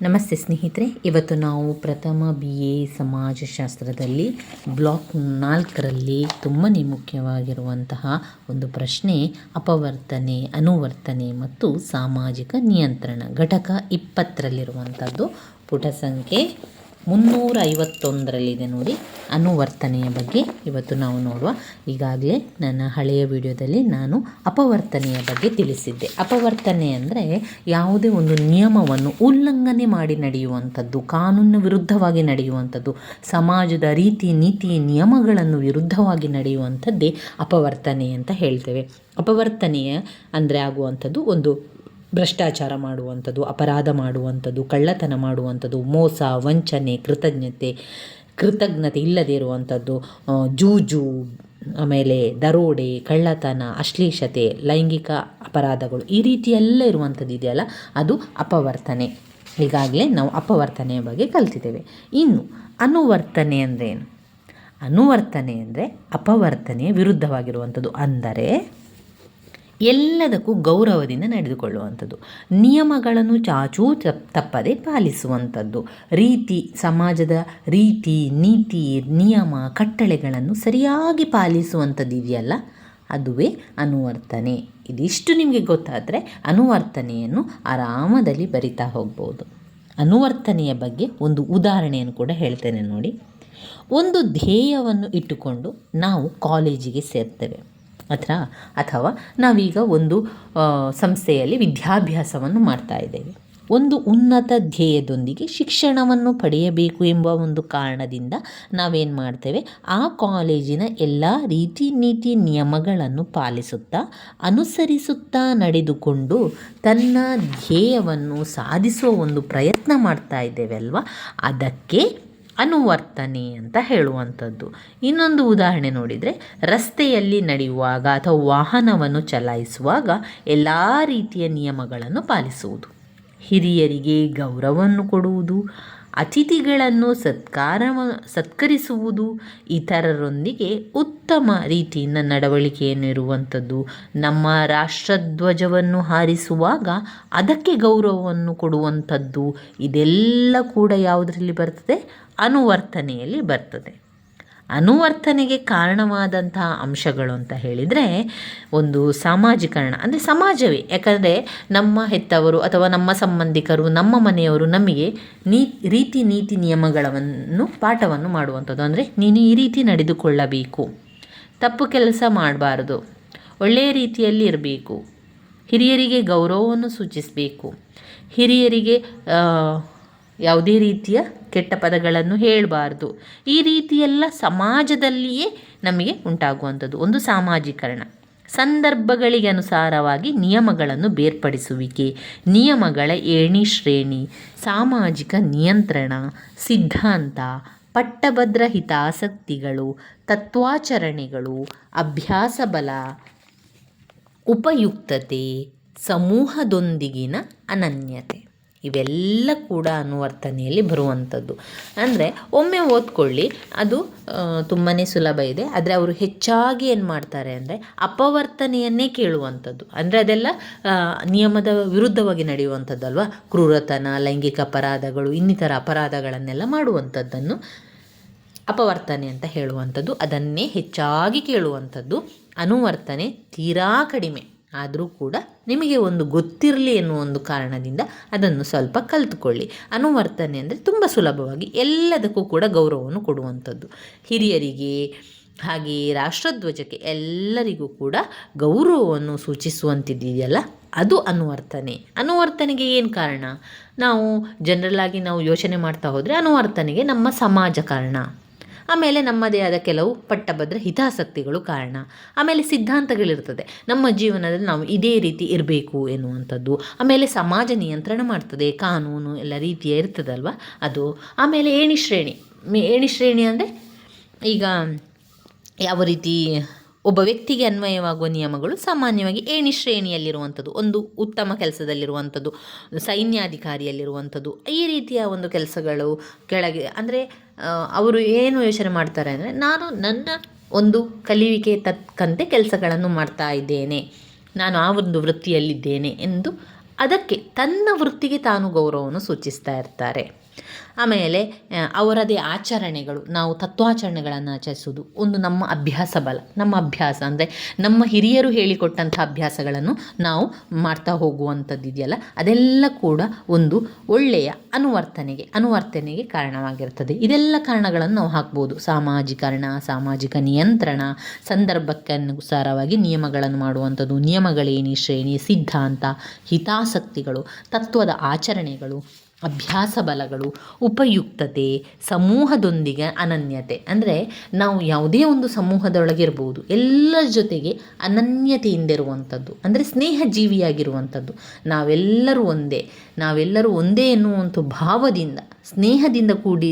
ನಮಸ್ತೆ ಸ್ನೇಹಿತರೆ, ಇವತ್ತು ನಾವು ಪ್ರಥಮ ಬಿ ಎ ಸಮಾಜಶಾಸ್ತ್ರದಲ್ಲಿ ಬ್ಲಾಕ್ ನಾಲ್ಕರಲ್ಲಿ ತುಂಬಾ ಮುಖ್ಯವಾಗಿರುವಂತಹ ಒಂದು ಪ್ರಶ್ನೆ, ಅಪವರ್ತನೆ, ಅನುವರ್ತನೆ ಮತ್ತು ಸಾಮಾಜಿಕ ನಿಯಂತ್ರಣ ಘಟಕ ಇಪ್ಪತ್ತರಲ್ಲಿರುವಂಥದ್ದು ಪುಟ ಸಂಖ್ಯೆ ಮುನ್ನೂರ ಐವತ್ತೊಂದರಲ್ಲಿದೆ ನೋಡಿ ಅನುವರ್ತನೆಯ ಬಗ್ಗೆ ಇವತ್ತು ನಾವು ನೋಡುವ. ಈಗಾಗಲೇ ನನ್ನ ಹಳೆಯ ವಿಡಿಯೋದಲ್ಲಿ ನಾನು ಅಪವರ್ತನೆಯ ಬಗ್ಗೆ ತಿಳಿಸಿದ್ದೆ. ಅಪವರ್ತನೆ ಅಂದರೆ ಯಾವುದೇ ಒಂದು ನಿಯಮವನ್ನು ಉಲ್ಲಂಘನೆ ಮಾಡಿ ನಡೆಯುವಂಥದ್ದು, ಕಾನೂನಿನ ವಿರುದ್ಧವಾಗಿ ನಡೆಯುವಂಥದ್ದು, ಸಮಾಜದ ರೀತಿ, ನೀತಿ, ನಿಯಮಗಳನ್ನು ವಿರುದ್ಧವಾಗಿ ನಡೆಯುವಂಥದ್ದೇ ಅಪವರ್ತನೆ ಅಂತ ಹೇಳ್ತೇವೆ. ಅಪವರ್ತನೆಯ ಅಂದರೆ ಆಗುವಂಥದ್ದು ಒಂದು ಭ್ರಷ್ಟಾಚಾರ ಮಾಡುವಂಥದ್ದು, ಅಪರಾಧ ಮಾಡುವಂಥದ್ದು, ಕಳ್ಳತನ ಮಾಡುವಂಥದ್ದು, ಮೋಸ, ವಂಚನೆ, ಕೃತಜ್ಞತೆ ಕೃತಜ್ಞತೆ ಇಲ್ಲದೇ ಇರುವಂಥದ್ದು ಜೂಜು, ಆಮೇಲೆ ದರೋಡೆ, ಕಳ್ಳತನ, ಅಶ್ಲೀಷತೆ, ಲೈಂಗಿಕ ಅಪರಾಧಗಳು ಈ ರೀತಿ ಎಲ್ಲ ಇರುವಂಥದ್ದು ಇದೆಯಲ್ಲ, ಅದು ಅಪವರ್ತನೆ. ಈಗಾಗಲೇ ನಾವು ಅಪವರ್ತನೆಯ ಬಗ್ಗೆ ಕಲ್ತಿದ್ದೇವೆ. ಇನ್ನು ಅನುವರ್ತನೆ ಅಂದ್ರೇನು? ಅನುವರ್ತನೆ ಅಂದರೆ ಅಪವರ್ತನೆಯ ವಿರುದ್ಧವಾಗಿರುವಂಥದ್ದು. ಅಂದರೆ ಎಲ್ಲದಕ್ಕೂ ಗೌರವದಿಂದ ನಡೆದುಕೊಳ್ಳುವಂಥದ್ದು. ನಿಯಮಗಳನ್ನು ಚಾಚೂ ತಪ್- ತಪ್ಪದೆ ಪಾಲಿಸುವಂಥದ್ದು. ರೀತಿ, ಸಮಾಜದ ರೀತಿ, ನೀತಿ, ನಿಯಮ, ಕಟ್ಟಳೆಗಳನ್ನು ಸರಿಯಾಗಿ ಪಾಲಿಸುವಂಥದ್ದು ಇದೆಯಲ್ಲ, ಅದುವೇ ಅನುವರ್ತನೆ. ಇದಿಷ್ಟು ನಿಮಗೆ ಗೊತ್ತಾದರೆ ಅನುವರ್ತನೆಯನ್ನು ಆರಾಮದಲ್ಲಿ ಬರಿತಾ ಹೋಗ್ಬೋದು. ಅನುವರ್ತನೆಯ ಬಗ್ಗೆ ಒಂದು ಉದಾಹರಣೆಯನ್ನು ಕೂಡ ಹೇಳ್ತೇನೆ ನೋಡಿ. ಒಂದು ಧ್ಯೇಯವನ್ನು ಇಟ್ಟುಕೊಂಡು ನಾವು ಕಾಲೇಜಿಗೆ ಸೇರ್ತೇವೆ. ಅಥವಾ ಅಥವಾ ನಾವೀಗ ಒಂದು ಸಂಸ್ಥೆಯಲ್ಲಿ ವಿದ್ಯಾಭ್ಯಾಸವನ್ನು ಮಾಡ್ತಾ ಇದ್ದೇವೆ. ಒಂದು ಉನ್ನತ ಧ್ಯೇಯದೊಂದಿಗೆ ಶಿಕ್ಷಣವನ್ನು ಪಡೆಯಬೇಕು ಎಂಬ ಒಂದು ಕಾರಣದಿಂದ ನಾವೇನು ಮಾಡ್ತೇವೆ? ಆ ಕಾಲೇಜಿನ ಎಲ್ಲ ರೀತಿ ನೀತಿ ನಿಯಮಗಳನ್ನು ಪಾಲಿಸುತ್ತಾ, ಅನುಸರಿಸುತ್ತಾ ನಡೆದುಕೊಂಡು ತನ್ನ ಧ್ಯೇಯವನ್ನು ಸಾಧಿಸುವ ಒಂದು ಪ್ರಯತ್ನ ಮಾಡ್ತಾ ಇದ್ದೇವೆ ಅಲ್ವಾ? ಅದಕ್ಕೆ ಅನುವರ್ತನೆ ಅಂತ ಹೇಳುವಂಥದ್ದು. ಇನ್ನೊಂದು ಉದಾಹರಣೆ ನೋಡಿದರೆ, ರಸ್ತೆಯಲ್ಲಿ ನಡೆಯುವಾಗ ಅಥವಾ ವಾಹನವನ್ನು ಚಲಾಯಿಸುವಾಗ ಎಲ್ಲ ರೀತಿಯ ನಿಯಮಗಳನ್ನು ಪಾಲಿಸುವುದು. ಹಿರಿಯರಿಗೆ ಗೌರವವನ್ನು ಕೊಡುವುದು ಅತಿಥಿಗಳನ್ನು ಸತ್ಕಾರ ಸತ್ಕರಿಸುವುದು ಇತರರೊಂದಿಗೆ ಉತ್ತಮ ರೀತಿಯಿಂದ ನಡವಳಿಕೆಯನ್ನು ಇರುವಂಥದ್ದು. ನಮ್ಮ ರಾಷ್ಟ್ರಧ್ವಜವನ್ನು ಹಾರಿಸುವಾಗ ಅದಕ್ಕೆ ಗೌರವವನ್ನು ಕೊಡುವಂಥದ್ದು. ಇದೆಲ್ಲ ಕೂಡ ಯಾವುದರಲ್ಲಿ ಬರ್ತದೆ? ಅನುವರ್ತನೆಯಲ್ಲಿ ಬರ್ತದೆ. ಅನುವರ್ತನೆಗೆ ಕಾರಣವಾದಂತಹ ಅಂಶಗಳು ಅಂತ ಹೇಳಿದರೆ ಒಂದು ಸಾಮಾಜೀಕರಣ. ಅಂದರೆ ಸಮಾಜವೇ. ಯಾಕಂದರೆ ನಮ್ಮ ಹೆತ್ತವರು ಅಥವಾ ನಮ್ಮ ಸಂಬಂಧಿಕರು, ನಮ್ಮ ಮನೆಯವರು ನಮಗೆ ನೀ, ರೀತಿ ನೀತಿ ನಿಯಮಗಳನ್ನು, ಪಾಠವನ್ನು ಮಾಡುವಂಥದ್ದು. ಅಂದರೆ ನೀನು ಈ ರೀತಿ ನಡೆದುಕೊಳ್ಳಬೇಕು. ತಪ್ಪು ಕೆಲಸ ಮಾಡಬಾರ್ದು. ಒಳ್ಳೆಯ ರೀತಿಯಲ್ಲಿ ಇರಬೇಕು. ಹಿರಿಯರಿಗೆ ಗೌರವವನ್ನು ಸೂಚಿಸಬೇಕು. ಹಿರಿಯರಿಗೆ ಯಾವುದೇ ರೀತಿಯ ಕೆಟ್ಟ ಪದಗಳನ್ನು ಹೇಳಬಾರ್ದು. ಈ ರೀತಿಯೆಲ್ಲ ಸಮಾಜದಲ್ಲಿಯೇ ನಮಗೆ ಉಂಟಾಗುವಂಥದ್ದು. ಒಂದು ಸಾಮಾಜೀಕರಣ. ಸಂದರ್ಭಗಳಿಗೆ ಅನುಸಾರವಾಗಿ ನಿಯಮಗಳನ್ನು ಬೇರ್ಪಡಿಸುವಿಕೆ. ನಿಯಮಗಳ ಏಣಿ ಶ್ರೇಣಿ. ಸಾಮಾಜಿಕ ನಿಯಂತ್ರಣ. ಸಿದ್ಧಾಂತ. ಪಟ್ಟಭದ್ರ ಹಿತಾಸಕ್ತಿಗಳು. ತತ್ವಾಚರಣೆಗಳು. ಅಭ್ಯಾಸ ಬಲ ಉಪಯುಕ್ತತೆ. ಸಮೂಹದೊಂದಿಗಿನ ಅನನ್ಯತೆ. ಇವೆಲ್ಲ ಕೂಡ ಅನುವರ್ತನೆಯಲ್ಲಿ ಬರುವಂಥದ್ದು. ಅಂದರೆ ಒಮ್ಮೆ ಓದ್ಕೊಳ್ಳಿ, ಅದು ತುಂಬಾ ಸುಲಭ ಇದೆ. ಆದರೆ ಅವರು ಹೆಚ್ಚಾಗಿ ಏನು ಮಾಡ್ತಾರೆ ಅಂದರೆ ಅಪವರ್ತನೆಯನ್ನೇ ಕೇಳುವಂಥದ್ದು. ಅಂದರೆ ಅದೆಲ್ಲ ನಿಯಮದ ವಿರುದ್ಧವಾಗಿ ನಡೆಯುವಂಥದ್ದು ಅಲ್ವಾ ಕ್ರೂರತನ, ಲೈಂಗಿಕ ಅಪರಾಧಗಳು, ಇನ್ನಿತರ ಅಪರಾಧಗಳನ್ನೆಲ್ಲ ಮಾಡುವಂಥದ್ದನ್ನು ಅಪವರ್ತನೆ ಅಂತ ಹೇಳುವಂಥದ್ದು. ಅದನ್ನೇ ಹೆಚ್ಚಾಗಿ ಕೇಳುವಂಥದ್ದು. ಅನುವರ್ತನೆ ತೀರಾ ಕಡಿಮೆ. ಆದರೂ ಕೂಡ ನಿಮಗೆ ಒಂದು ಗೊತ್ತಿರಲಿ ಎನ್ನುವ ಒಂದು ಕಾರಣದಿಂದ ಅದನ್ನು ಸ್ವಲ್ಪ ಕಲಿತುಕೊಳ್ಳಿ. ಅನುವರ್ತನೆ ಅಂದರೆ ತುಂಬ ಸುಲಭವಾಗಿ ಎಲ್ಲದಕ್ಕೂ ಕೂಡ ಗೌರವವನ್ನು ಕೊಡುವಂಥದ್ದು. ಹಿರಿಯರಿಗೆ ಹಾಗೆಯೇ ರಾಷ್ಟ್ರಧ್ವಜಕ್ಕೆ ಎಲ್ಲರಿಗೂ ಕೂಡ ಗೌರವವನ್ನು ಸೂಚಿಸುವಂತಿದೆಯಲ್ಲ, ಅದು ಅನುವರ್ತನೆ. ಅನುವರ್ತನೆಗೆ ಏನು ಕಾರಣ? ನಾವು ಜನರಲ್ ಆಗಿ ನಾವು ಯೋಚನೆ ಮಾಡ್ತಾ ಹೋದರೆ ಅನುವರ್ತನೆಗೆ ನಮ್ಮ ಸಮಾಜ ಕಾರಣ. ಆಮೇಲೆ ನಮ್ಮದೇ ಆದ ಕೆಲವು ಪಟ್ಟಭದ್ರ ಹಿತಾಸಕ್ತಿಗಳು ಕಾರಣ. ಆಮೇಲೆ ಸಿದ್ಧಾಂತಗಳಿರ್ತದೆ ನಮ್ಮ ಜೀವನದಲ್ಲಿ ನಾವು ಇದೇ ರೀತಿ ಇರಬೇಕು ಎನ್ನುವಂಥದ್ದು. ಆಮೇಲೆ ಸಮಾಜ ನಿಯಂತ್ರಣ ಮಾಡ್ತದೆ. ಕಾನೂನು ಎಲ್ಲ ರೀತಿಯ ಇರ್ತದಲ್ವ? ಅದು. ಆಮೇಲೆ ಏಣಿ ಶ್ರೇಣಿ. ಏಣಿ ಶ್ರೇಣಿ ಅಂದರೆ ಈಗ ಯಾವ ರೀತಿ ಒಬ್ಬ ವ್ಯಕ್ತಿಗೆ ಅನ್ವಯವಾಗುವ ನಿಯಮಗಳು ಸಾಮಾನ್ಯವಾಗಿ ಏಣಿ ಶ್ರೇಣಿಯಲ್ಲಿರುವಂಥದ್ದು. ಒಂದು ಉತ್ತಮ ಕೆಲಸದಲ್ಲಿರುವಂಥದ್ದು. ಸೈನ್ಯಾಧಿಕಾರಿಯಲ್ಲಿರುವಂಥದ್ದು. ಈ ರೀತಿಯ ಒಂದು ಕೆಲಸಗಳು ಕೆಳಗೆ ಅಂದರೆ ಅವರು ಏನು ಯೋಚನೆ ಮಾಡ್ತಾರೆ ಅಂದರೆ, ನಾನು ನನ್ನ ಒಂದು ಕಲಿವಿಕೆ ತಕ್ಕಂತೆ ಕೆಲಸಗಳನ್ನು ಮಾಡ್ತಾ ಇದ್ದೇನೆ. ನಾನು ಆ ಒಂದು ವೃತ್ತಿಯಲ್ಲಿದ್ದೇನೆ ಎಂದು ಅದಕ್ಕೆ ತನ್ನ ವೃತ್ತಿಗೆ ತಾನು ಗೌರವವನ್ನು ಸೂಚಿಸ್ತಾ ಇರ್ತಾರೆ. ಆಮೇಲೆ ಅವರದೇ ಆಚರಣೆಗಳು, ನಾವು ತತ್ವಾಚರಣೆಗಳನ್ನು ಆಚರಿಸೋದು ಒಂದು ನಮ್ಮ ಅಭ್ಯಾಸ ಬಲ, ನಮ್ಮ ಅಭ್ಯಾಸ ಅಂದರೆ ನಮ್ಮ ಹಿರಿಯರು ಹೇಳಿಕೊಟ್ಟಂಥ ಅಭ್ಯಾಸಗಳನ್ನು ನಾವು ಮಾಡ್ತಾ ಹೋಗುವಂಥದ್ದು ಇದೆಯಲ್ಲ, ಅದೆಲ್ಲ ಕೂಡ ಒಂದು ಒಳ್ಳೆಯ ಅನುವರ್ತನೆಗೆ ಅನುವರ್ತನೆಗೆ ಕಾರಣವಾಗಿರ್ತದೆ. ಇದೆಲ್ಲ ಕಾರಣಗಳನ್ನು ನಾವು ಹಾಕ್ಬೋದು. ಸಾಮಾಜಿಕರಣ, ಸಾಮಾಜಿಕ ನಿಯಂತ್ರಣ ಸಂದರ್ಭಕ್ಕೆ ಅನುಸಾರವಾಗಿ ನಿಯಮಗಳನ್ನು ಮಾಡುವಂಥದ್ದು, ನಿಯಮಗಳೇನಿ ಶ್ರೇಣಿ ಸಿದ್ಧಾಂತ, ಹಿತಾಸಕ್ತಿಗಳು, ತತ್ವದ ಆಚರಣೆಗಳು ಅಭ್ಯಾಸ ಬಲಗಳು ಉಪಯುಕ್ತತೆ, ಸಮೂಹದೊಂದಿಗೆ ಅನನ್ಯತೆ. ಅಂದರೆ ನಾವು ಯಾವುದೇ ಒಂದು ಸಮೂಹದೊಳಗಿರ್ಬೋದು ಎಲ್ಲರ ಜೊತೆಗೆ ಅನನ್ಯತೆಯಿಂದಿರುವಂಥದ್ದು. ಅಂದರೆ ಸ್ನೇಹ ಜೀವಿಯಾಗಿರುವಂಥದ್ದು ನಾವೆಲ್ಲರೂ ಒಂದೇ ನಾವೆಲ್ಲರೂ ಒಂದೇ ಎನ್ನುವಂಥ ಭಾವದಿಂದ, ಸ್ನೇಹದಿಂದ ಕೂಡಿ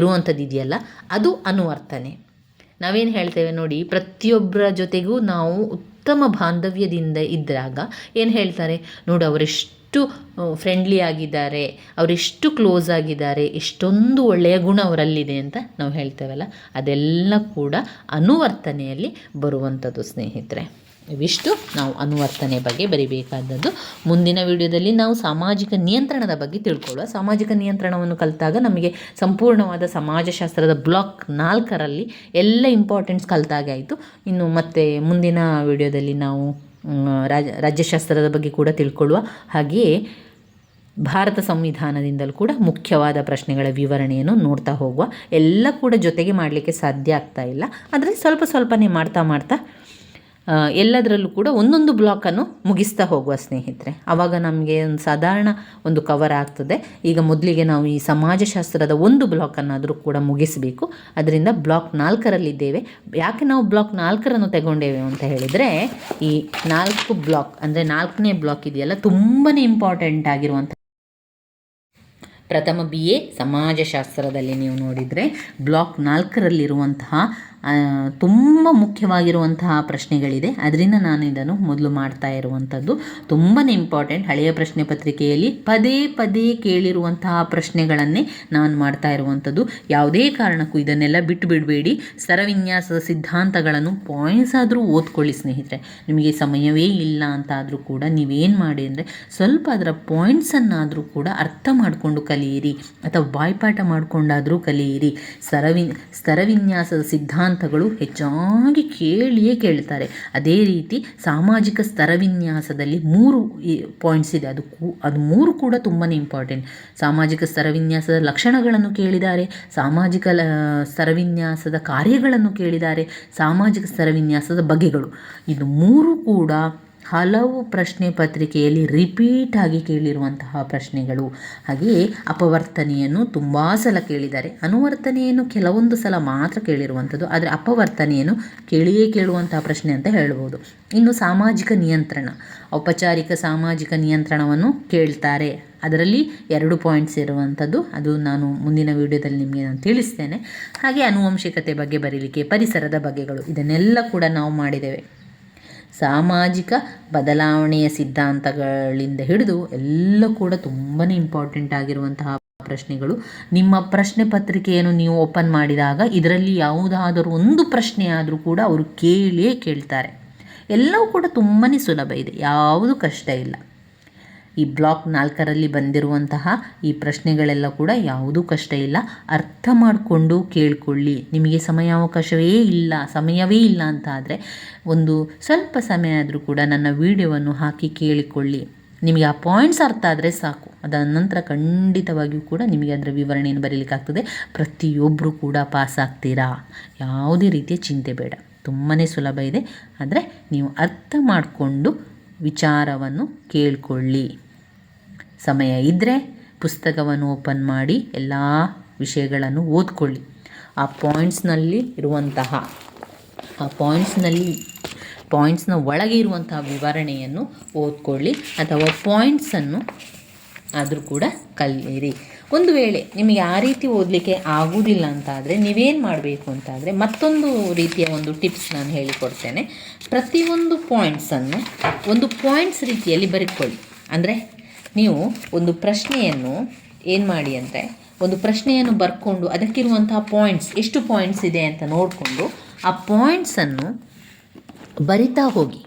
ಇರುವಂಥದ್ದು ಇದೆಯಲ್ಲ ಅದು ಅನುವರ್ತನೆ. ನಾವೇನು ಹೇಳ್ತೇವೆ ನೋಡಿ, ಪ್ರತಿಯೊಬ್ಬರ ಜೊತೆಗೂ ನಾವು ಉತ್ತಮ ಬಾಂಧವ್ಯದಿಂದ ಇದ್ದಾಗ ಏನು ಹೇಳ್ತಾರೆ? ನೋಡು, ಅವರೆಷ್ಟು ಫ್ರೆಂಡ್ಲಿ ಆಗಿದ್ದಾರೆ, ಅವರೆಷ್ಟು ಕ್ಲೋಸ್ ಆಗಿದ್ದಾರೆ ಎಷ್ಟೊಂದು ಒಳ್ಳೆಯ ಗುಣ ಅವರಲ್ಲಿದೆ ಅಂತ ನಾವು ಹೇಳ್ತೇವಲ್ಲ. ಅದೆಲ್ಲ ಕೂಡ ಅನುವರ್ತನೆಯಲ್ಲಿ ಬರುವಂಥದ್ದು ಸ್ನೇಹಿತರೆ. ಇವಿಷ್ಟು ನಾವು ಅನುವರ್ತನೆ ಬಗ್ಗೆ ಬರಿಬೇಕಾದದ್ದು. ಮುಂದಿನ ವಿಡಿಯೋದಲ್ಲಿ ನಾವು ಸಾಮಾಜಿಕ ನಿಯಂತ್ರಣದ ಬಗ್ಗೆ ತಿಳ್ಕೊಳ್ಳುವ. ಸಾಮಾಜಿಕ ನಿಯಂತ್ರಣವನ್ನು ಕಲಿತಾಗ ನಮಗೆ ಸಂಪೂರ್ಣವಾದ ಸಮಾಜಶಾಸ್ತ್ರದ ಬ್ಲಾಕ್ ನಾಲ್ಕರಲ್ಲಿ ಎಲ್ಲ ಇಂಪಾರ್ಟೆನ್ಸ್ ಕಲಿತಾಗೆ ಆಯಿತು. ಇನ್ನು ಮತ್ತೆ ಮುಂದಿನ ವಿಡಿಯೋದಲ್ಲಿ ನಾವು ರಾಜ ರಾಜ್ಯಶಾಸ್ತ್ರದ ಬಗ್ಗೆ ಕೂಡ ತಿಳ್ಕೊಳ್ಳುವ ಹಾಗೆಯೇ ಭಾರತ ಸಂವಿಧಾನದಿಂದಲೂ ಕೂಡ ಮುಖ್ಯವಾದ ಪ್ರಶ್ನೆಗಳ ವಿವರಣೆಯನ್ನು ನೋಡ್ತಾ ಹೋಗುವ ಎಲ್ಲ ಕೂಡ ಜೊತೆಗೆ ಮಾಡಲಿಕ್ಕೆ ಸಾಧ್ಯ ಆಗ್ತಾ ಇಲ್ಲ. ಆದರೆ ಸ್ವಲ್ಪ ಸ್ವಲ್ಪನೇ ಮಾಡ್ತಾ ಮಾಡ್ತಾ ಎಲ್ಲದರಲ್ಲೂ ಕೂಡ ಒಂದೊಂದು ಬ್ಲಾಕನ್ನು ಮುಗಿಸ್ತಾ ಹೋಗುವ ಸ್ನೇಹಿತರೆ. ಆವಾಗ ನಮಗೆ ಒಂದು ಸಾಧಾರಣ ಒಂದು ಕವರ್ ಆಗ್ತದೆ. ಈಗ ಮೊದಲಿಗೆ ನಾವು ಈ ಸಮಾಜಶಾಸ್ತ್ರದ ಒಂದು ಬ್ಲಾಕನ್ನಾದರೂ ಕೂಡ ಮುಗಿಸಬೇಕು. ಅದರಿಂದ ಬ್ಲಾಕ್ ನಾಲ್ಕರಲ್ಲಿದ್ದೇವೆ. ಯಾಕೆ ನಾವು ಬ್ಲಾಕ್ ನಾಲ್ಕರನ್ನು ತಗೊಂಡೇವೆ ಅಂತ ಹೇಳಿದರೆ, ಈ ನಾಲ್ಕು ಬ್ಲಾಕ್ ಅಂದರೆ ನಾಲ್ಕನೇ ಬ್ಲಾಕ್ ಇದೆಯಲ್ಲ ತುಂಬಾ ಇಂಪಾರ್ಟೆಂಟ್ ಆಗಿರುವಂಥ ಪ್ರಥಮ ಬಿ ಎ ಸಮಾಜಶಾಸ್ತ್ರದಲ್ಲಿ ನೀವು ನೋಡಿದರೆ ಬ್ಲಾಕ್ ನಾಲ್ಕರಲ್ಲಿರುವಂತಹ ತುಂಬ ಮುಖ್ಯವಾಗಿರುವಂತಹ ಪ್ರಶ್ನೆಗಳಿದೆ. ಅದರಿಂದ ನಾನು ಇದನ್ನು ಮೊದಲು ಮಾಡ್ತಾ ಇರುವಂಥದ್ದು ತುಂಬಾ ಇಂಪಾರ್ಟೆಂಟ್ ಹಳೆಯ ಪ್ರಶ್ನೆ ಪತ್ರಿಕೆಯಲ್ಲಿ ಪದೇ ಪದೇ ಕೇಳಿರುವಂತಹ ಪ್ರಶ್ನೆಗಳನ್ನೇ ನಾನು ಮಾಡ್ತಾ ಇರುವಂಥದ್ದು ಯಾವುದೇ ಕಾರಣಕ್ಕೂ ಇದನ್ನೆಲ್ಲ ಬಿಟ್ಟು ಬಿಡಬೇಡಿ. ಸ್ತರವಿನ್ಯಾಸದ ಸಿದ್ಧಾಂತಗಳನ್ನು ಪಾಯಿಂಟ್ಸ್ ಆದರೂ ಓದ್ಕೊಳ್ಳಿ ಸ್ನೇಹಿತರೆ. ನಿಮಗೆ ಸಮಯವೇ ಇಲ್ಲ ಅಂತ ಆದರೂ ಕೂಡ ನೀವೇನು ಮಾಡಿ ಅಂದರೆ ಸ್ವಲ್ಪ ಅದರ ಪಾಯಿಂಟ್ಸನ್ನಾದರೂ ಕೂಡ ಅರ್ಥ ಮಾಡಿಕೊಂಡು ಕಲಿಯಿರಿ. ಅಥವಾ ಬಾಯ್ಪಾಠ ಮಾಡಿಕೊಂಡಾದರೂ ಕಲಿಯಿರಿ. ಸ್ತರವಿ ಸ್ತರವಿನ್ಯಾಸದ ಸಿದ್ಧಾಂತಗಳು ಹೆಚ್ಚಾಗಿ ಕೇಳಿಯೇ ಕೇಳ್ತಾರೆ. ಅದೇ ರೀತಿ ಸಾಮಾಜಿಕ ಸ್ತರವಿನ್ಯಾಸದಲ್ಲಿ ಮೂರು ಪಾಯಿಂಟ್ಸ್ ಇದೆ. ಅದು ಕೂ, ಅದು ಮೂರು ಕೂಡ ತುಂಬಾ ಇಂಪಾರ್ಟೆಂಟ್ ಸಾಮಾಜಿಕ ಸ್ತರವಿನ್ಯಾಸದ ಲಕ್ಷಣಗಳನ್ನು ಕೇಳಿದ್ದಾರೆ, ಸಾಮಾಜಿಕ ಲ ಸ್ತರವಿನ್ಯಾಸದ ಕಾರ್ಯಗಳನ್ನು ಕೇಳಿದ್ದಾರೆ, ಸಾಮಾಜಿಕ ಸ್ತರವಿನ್ಯಾಸದ ಬಗೆಗಳು. ಇದು ಮೂರು ಕೂಡ ಹಲವು ಪ್ರಶ್ನೆ ಪತ್ರಿಕೆಯಲ್ಲಿ ಆಗಿ ಕೇಳಿರುವಂತಹ ಪ್ರಶ್ನೆಗಳು. ಹಾಗೆಯೇ ಅಪವರ್ತನೆಯನ್ನು ತುಂಬ ಸಲ ಕೇಳಿದ್ದಾರೆ. ಅನುವರ್ತನೆಯನ್ನು ಕೆಲವೊಂದು ಸಲ ಮಾತ್ರ ಕೇಳಿರುವಂಥದ್ದು. ಆದರೆ ಅಪವರ್ತನೆಯನ್ನು ಕೇಳಿಯೇ ಕೇಳುವಂತಹ ಪ್ರಶ್ನೆ ಅಂತ ಹೇಳ್ಬೋದು. ಇನ್ನು ಸಾಮಾಜಿಕ ನಿಯಂತ್ರಣ. ಔಪಚಾರಿಕ ಸಾಮಾಜಿಕ ನಿಯಂತ್ರಣವನ್ನು ಕೇಳ್ತಾರೆ. ಅದರಲ್ಲಿ ಎರಡು ಪಾಯಿಂಟ್ಸ್ ಇರುವಂಥದ್ದು. ಅದು ನಾನು ಮುಂದಿನ ವಿಡಿಯೋದಲ್ಲಿ ನಿಮಗೆ ನಾನು ತಿಳಿಸ್ತೇನೆ. ಹಾಗೆ ಅನುವಂಶಿಕತೆ ಬಗ್ಗೆ ಬರೀಲಿಕ್ಕೆ ಪರಿಸರದ ಬಗೆಗಳು. ಇದನ್ನೆಲ್ಲ ಕೂಡ ನಾವು ಮಾಡಿದ್ದೇವೆ. ಸಾಮಾಜಿಕ ಬದಲಾವಣೆಯ ಸಿದ್ಧಾಂತಗಳಿಂದ ಹಿಡಿದು ಎಲ್ಲ ಕೂಡ ತುಂಬಾ ಇಂಪಾರ್ಟೆಂಟ್ ಆಗಿರುವಂತಹ ಪ್ರಶ್ನೆಗಳು. ನಿಮ್ಮ ಪ್ರಶ್ನೆ ಪತ್ರಿಕೆಯನ್ನು ನೀವು ಓಪನ್ ಮಾಡಿದಾಗ ಇದರಲ್ಲಿ ಯಾವುದಾದರೂ ಒಂದು ಪ್ರಶ್ನೆ ಆದರೂ ಕೂಡ ಅವರು ಕೇಳಿಯೇ ಕೇಳ್ತಾರೆ. ಎಲ್ಲವೂ ಕೂಡ ತುಂಬಾ ಸುಲಭ ಇದೆ, ಯಾವುದು ಕಷ್ಟ ಇಲ್ಲ. ಈ ಬ್ಲಾಕ್ ನಾಲ್ಕರಲ್ಲಿ ಬಂದಿರುವಂತಹ ಈ ಪ್ರಶ್ನೆಗಳೆಲ್ಲ ಕೂಡ ಯಾವುದೂ ಕಷ್ಟ ಇಲ್ಲ. ಅರ್ಥ ಮಾಡಿಕೊಂಡು ಕೇಳಿಕೊಳ್ಳಿ. ನಿಮಗೆ ಸಮಯಾವಕಾಶವೇ ಇಲ್ಲ, ಸಮಯವೇ ಇಲ್ಲ ಅಂತ ಆದರೆ ಒಂದು ಸ್ವಲ್ಪ ಸಮಯ ಆದರೂ ಕೂಡ ನನ್ನ ವಿಡಿಯೋವನ್ನು ಹಾಕಿ ಕೇಳಿಕೊಳ್ಳಿ. ನಿಮಗೆ ಆ ಪಾಯಿಂಟ್ಸ್ ಅರ್ಥ ಆದರೆ ಸಾಕು. ಅದಾದ ನಂತರ ಖಂಡಿತವಾಗಿಯೂ ಕೂಡ ನಿಮಗೆ ಅದರ ವಿವರಣೆಯನ್ನು ಬರೀಲಿಕ್ಕಾಗ್ತದೆ ಪ್ರತಿಯೊಬ್ಬರು ಕೂಡ ಪಾಸ್ ಆಗ್ತೀರಾ? ಯಾವುದೇ ರೀತಿಯ ಚಿಂತೆ ಬೇಡ. ತುಂಬಾ ಸುಲಭ ಇದೆ. ಆದರೆ ನೀವು ಅರ್ಥ ಮಾಡಿಕೊಂಡು ವಿಚಾರವನ್ನು ಕೇಳಿಕೊಳ್ಳಿ. ಸಮಯ ಇದ್ದರೆ ಪುಸ್ತಕವನ್ನು ಓಪನ್ ಮಾಡಿ ಎಲ್ಲ ವಿಷಯಗಳನ್ನು ಓದ್ಕೊಳ್ಳಿ. ಆ ಪಾಯಿಂಟ್ಸ್ನಲ್ಲಿ ಇರುವಂತಹ, ಆ ಪಾಯಿಂಟ್ಸ್ನಲ್ಲಿ ಪಾಯಿಂಟ್ಸ್ನ ಒಳಗೆ ಇರುವಂತಹ ವಿವರಣೆಯನ್ನು ಓದ್ಕೊಳ್ಳಿ. ಅಥವಾ ಪಾಯಿಂಟ್ಸನ್ನು ಆದರೂ ಕೂಡ ಕಲಿಯಿರಿ. ಒಂದು ವೇಳೆ ನಿಮಗೆ ಆ ರೀತಿ ಓದಲಿಕ್ಕೆ ಆಗುವುದಿಲ್ಲ ಅಂತ ಆದರೆ ನೀವೇನು ಮಾಡಬೇಕು ಅಂತ ಆದರೆ ಮತ್ತೊಂದು ರೀತಿಯ ಒಂದು ಟಿಪ್ಸ್ ನಾನು ಹೇಳಿಕೊಡ್ತೇನೆ. ಪ್ರತಿಯೊಂದು ಪಾಯಿಂಟ್ಸನ್ನು ಒಂದು ಪಾಯಿಂಟ್ಸ್ ರೀತಿಯಲ್ಲಿ ಬರೆದುಕೊಳ್ಳಿ ಅಂದರೆ ನೀವು ಒಂದು ಪ್ರಶ್ನೆಯನ್ನು ಏನು ಮಾಡಿ ಅಂದರೆ ಒಂದು ಪ್ರಶ್ನೆಯನ್ನು ಬರ್ಕೊಂಡು ಅದಕ್ಕಿರುವಂತಹ ಪಾಯಿಂಟ್ಸ್ ಎಷ್ಟು ಪಾಯಿಂಟ್ಸ್ ಇದೆ ಅಂತ ನೋಡಿಕೊಂಡು ಆ ಪಾಯಿಂಟ್ಸನ್ನು ಬರಿತಾ ಹೋಗಿ.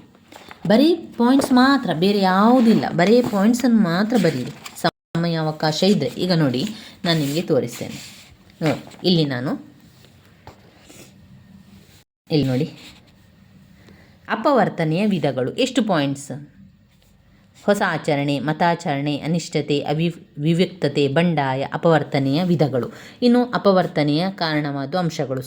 ಬರೀ ಪಾಯಿಂಟ್ಸ್ ಮಾತ್ರ, ಬೇರೆ ಯಾವುದಿಲ್ಲ. ಬರೀ ಪಾಯಿಂಟ್ಸನ್ನು ಮಾತ್ರ ಬರೀರಿ. ಸಮಯ, ಅವಕಾಶ ಇದ್ದರೆ ಈಗ ನೋಡಿ, ನಾನು ನಿಮಗೆ ತೋರಿಸ್ತೇನೆ. ನೋಡಿ, ಇಲ್ಲಿ ನಾನು. ಇಲ್ಲಿ ನೋಡಿ. ಅಪವರ್ತನೆಯ ವಿಧಗಳು. ಎಷ್ಟು ಪಾಯಿಂಟ್ಸ್ ಹೊಸ ಆಚರಣೆ, ಮತಾಚರಣೆ, ಅನಿಷ್ಟತೆ, ಅವಿ, ವಿವ್ಯಕ್ತತೆ, ಬಂಡಾಯ, ಅಪವರ್ತನೆಯ ವಿಧಗಳು. ಇನ್ನು ಅಪವರ್ತನೆಯ ಕಾರಣವಾದ ಅಂಶಗಳು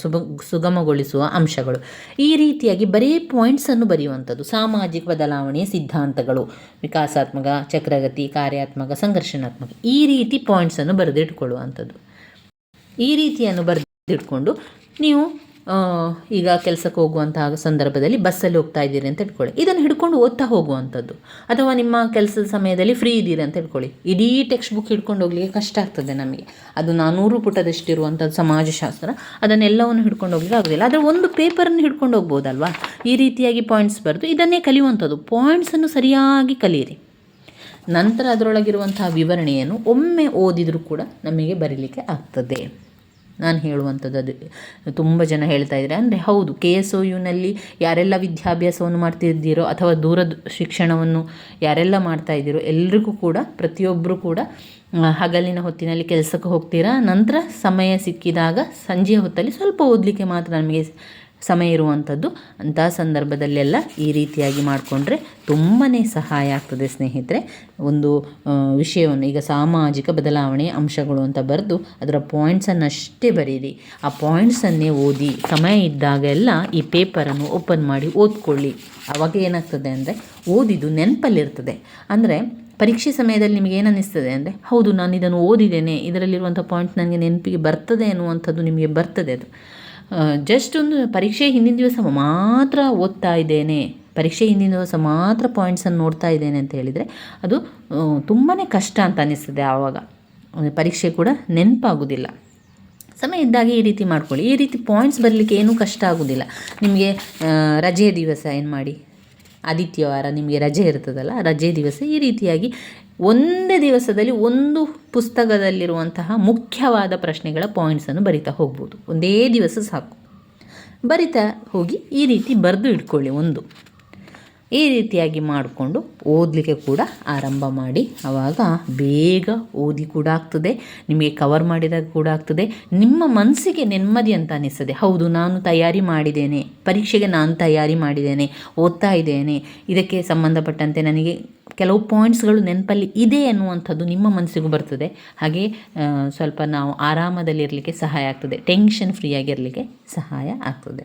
ಸುಗಮಗೊಳಿಸುವ ಅಂಶಗಳು. ಈ ರೀತಿಯಾಗಿ ಬರೀ ಪಾಯಿಂಟ್ಸನ್ನು ಬರೆಯುವಂಥದ್ದು. ಸಾಮಾಜಿಕ ಬದಲಾವಣೆಯ ಸಿದ್ಧಾಂತಗಳು, ವಿಕಾಸಾತ್ಮಕ, ಚಕ್ರಗತಿ, ಕಾರ್ಯಾತ್ಮಕ, ಸಂಘರ್ಷಣಾತ್ಮಕ. ಈ ರೀತಿ ಪಾಯಿಂಟ್ಸನ್ನು ಬರೆದಿಟ್ಕೊಳ್ಳುವಂಥದ್ದು. ಈ ರೀತಿಯನ್ನು ಬರೆದಿಟ್ಕೊಂಡು ನೀವು ಈಗ ಕೆಲಸಕ್ಕೆ ಹೋಗುವಂತಹ ಸಂದರ್ಭದಲ್ಲಿ ಬಸ್ಸಲ್ಲಿ ಹೋಗ್ತಾ ಇದ್ದೀರಿ ಅಂತ ಇಟ್ಕೊಳ್ಳಿ ಇದನ್ನು ಹಿಡ್ಕೊಂಡು ಓದ್ತಾ ಹೋಗುವಂಥದ್ದು. ಅಥವಾ ನಿಮ್ಮ ಕೆಲಸದ ಸಮಯದಲ್ಲಿ ಫ್ರೀ ಇದ್ದೀರಿ ಅಂತ ಇಟ್ಕೊಳ್ಳಿ ಇಡೀ ಟೆಕ್ಸ್ಟ್ ಬುಕ್ ಹಿಡ್ಕೊಂಡು ಹೋಗ್ಲಿಕ್ಕೆ ಕಷ್ಟ ಆಗ್ತದೆ ನಮಗೆ. ಅದು ನಾನ್ನೂರು ಪುಟದಷ್ಟಿರುವಂಥದ್ದು ಸಮಾಜಶಾಸ್ತ್ರ. ಅದನ್ನೆಲ್ಲವನ್ನು ಹಿಡ್ಕೊಂಡು ಹೋಗ್ಲಿಕ್ಕೆ ಆಗೋದಿಲ್ಲ. ಆದರೆ ಒಂದು ಪೇಪರನ್ನು ಹಿಡ್ಕೊಂಡು ಹೋಗ್ಬೋದಲ್ವಾ? ಈ ರೀತಿಯಾಗಿ ಪಾಯಿಂಟ್ಸ್ ಬರೆದು ಇದನ್ನೇ ಕಲಿಯುವಂಥದ್ದು. ಪಾಯಿಂಟ್ಸನ್ನು ಸರಿಯಾಗಿ ಕಲಿಯಿರಿ. ನಂತರ ಅದರೊಳಗಿರುವಂತಹ ವಿವರಣೆಯನ್ನು ಒಮ್ಮೆ ಓದಿದರೂ ಕೂಡ ನಮಗೆ ಬರೀಲಿಕ್ಕೆ ಆಗ್ತದೆ. ನಾನು ಹೇಳುವಂಥದ್ದು ಅದು. ತುಂಬ ಜನ ಹೇಳ್ತಾ ಇದ್ದಾರೆ ಅಂದರೆ ಹೌದು ಕೆ ಎಸ್ ಒ ಯುನಲ್ಲಿ ಯಾರೆಲ್ಲ ವಿದ್ಯಾಭ್ಯಾಸವನ್ನು ಮಾಡ್ತಿದ್ದೀರೋ ಅಥವಾ ದೂರದ ಶಿಕ್ಷಣವನ್ನು ಯಾರೆಲ್ಲ ಮಾಡ್ತಾ ಇದ್ದೀರೋ ಎಲ್ರಿಗೂ ಕೂಡ ಪ್ರತಿಯೊಬ್ಬರು ಕೂಡ ಹಗಲಿನ ಹೊತ್ತಿನಲ್ಲಿ ಕೆಲಸಕ್ಕೆ ಹೋಗ್ತೀರಾ, ನಂತರ ಸಮಯ ಸಿಕ್ಕಿದಾಗ ಸಂಜೆಯ ಹೊತ್ತಲ್ಲಿ ಸ್ವಲ್ಪ ಓದಲಿಕ್ಕೆ ಮಾತ್ರ ನಮಗೆ ಸಮಯ ಇರುವಂಥದ್ದು ಅಂಥ ಸಂದರ್ಭದಲ್ಲೆಲ್ಲ ಈ ರೀತಿಯಾಗಿ ಮಾಡಿಕೊಂಡ್ರೆ ತುಂಬಾ ಸಹಾಯ ಆಗ್ತದೆ ಸ್ನೇಹಿತರೆ. ಒಂದು ವಿಷಯವನ್ನು ಈಗ ಸಾಮಾಜಿಕ ಬದಲಾವಣೆ ಅಂಶಗಳು ಅಂತ ಬರೆದು ಅದರ ಪಾಯಿಂಟ್ಸನ್ನು ಅಷ್ಟೇ ಬರೀರಿ. ಆ ಪಾಯಿಂಟ್ಸನ್ನೇ ಓದಿ ಸಮಯ ಇದ್ದಾಗೆಲ್ಲ ಈ ಪೇಪರನ್ನು ಓಪನ್ ಮಾಡಿ ಓದ್ಕೊಳ್ಳಿ. ಅವಾಗ ಏನಾಗ್ತದೆ ಅಂದರೆ ಓದಿದ್ದು ನೆನಪಲ್ಲಿರ್ತದೆ. ಅಂದರೆ ಪರೀಕ್ಷೆ ಸಮಯದಲ್ಲಿ ನಿಮಗೆ ಏನು ಅನ್ನಿಸ್ತದೆ ಅಂದರೆ ಹೌದು ನಾನು ಇದನ್ನು ಓದಿದ್ದೇನೆ, ಇದರಲ್ಲಿರುವಂಥ ಪಾಯಿಂಟ್ ನನಗೆ ನೆನಪಿಗೆ ಬರ್ತದೆ ಅನ್ನುವಂಥದ್ದು ನಿಮಗೆ ಬರ್ತದೆ ಅದು. ಜಸ್ಟ್ ಒಂದು ಪರೀಕ್ಷೆ ಹಿಂದಿನ ದಿವಸ ಮಾತ್ರ ಓದ್ತಾ ಇದ್ದೇನೆ. ಪರೀಕ್ಷೆ ಹಿಂದಿನ ದಿವಸ ಮಾತ್ರ ಪಾಯಿಂಟ್ಸನ್ನು ನೋಡ್ತಾ ಇದ್ದೇನೆ ಅಂತ ಹೇಳಿದರೆ ಅದು ತುಂಬಾ ಕಷ್ಟ ಅಂತ ಅನ್ನಿಸ್ತದೆ ಆವಾಗ. ಪರೀಕ್ಷೆ ಕೂಡ ನೆನಪಾಗೋದಿಲ್ಲ. ಸಮಯ ಇದ್ದಾಗ ಈ ರೀತಿ ಮಾಡ್ಕೊಳ್ಳಿ. ಈ ರೀತಿ ಪಾಯಿಂಟ್ಸ್ ಬರಲಿಕ್ಕೆ ಏನೂ ಕಷ್ಟ ಆಗೋದಿಲ್ಲ. ನಿಮಗೆ ರಜೆ ದಿವಸ ಏನು ಮಾಡಿ? ಆದಿತ್ಯವಾರ ನಿಮಗೆ ರಜೆ ಇರ್ತದಲ್ಲ, ರಜೆ ದಿವಸ ಈ ರೀತಿಯಾಗಿ ಒಂದೇ ದಿವಸದಲ್ಲಿ ಒಂದು ಪುಸ್ತಕದಲ್ಲಿರುವಂತಹ ಮುಖ್ಯವಾದ ಪ್ರಶ್ನೆಗಳ ಪಾಯಿಂಟ್ಸನ್ನು ಬರಿತಾ ಹೋಗ್ಬೋದು. ಒಂದೇ ದಿವಸ ಸಾಕು. ಬರಿತಾ ಹೋಗಿ ಈ ರೀತಿ ಬರೆದು ಇಟ್ಕೊಳ್ಳಿ ಒಂದು. ಈ ರೀತಿಯಾಗಿ ಮಾಡಿಕೊಂಡು ಓದಲಿಕ್ಕೆ ಕೂಡ ಆರಂಭ ಮಾಡಿ. ಆವಾಗ ಬೇಗ ಓದಿ ಕೂಡ ಆಗ್ತದೆ, ನಿಮಗೆ ಕವರ್ ಮಾಡಿದಾಗ ಕೂಡ ಆಗ್ತದೆ, ನಿಮ್ಮ ಮನಸ್ಸಿಗೆ ನೆಮ್ಮದಿ ಅಂತ ಅನಿಸ್ತದೆ. ಹೌದು, ನಾನು ತಯಾರಿ ಮಾಡಿದ್ದೇನೆ, ಪರೀಕ್ಷೆಗೆ ನಾನು ತಯಾರಿ ಮಾಡಿದ್ದೇನೆ, ಓದ್ತಾ ಇದ್ದೇನೆ. ಇದಕ್ಕೆ ಸಂಬಂಧಪಟ್ಟಂತೆ ನನಗೆ ಕೆಲವು ಪಾಯಿಂಟ್ಸ್ಗಳು ನೆನಪಲ್ಲಿ ಇದೆ ಅನ್ನುವಂಥದ್ದು ನಿಮ್ಮ ಮನಸ್ಸಿಗೂ ಬರ್ತದೆ. ಹಾಗೆ ಸ್ವಲ್ಪ ನಾವು ಆರಾಮದಲ್ಲಿರಲಿಕ್ಕೆ ಸಹಾಯ ಆಗ್ತದೆ ಟೆನ್ಷನ್ ಫ್ರೀ ಆಗಿರಲಿಕ್ಕೆ ಸಹಾಯ ಆಗ್ತದೆ.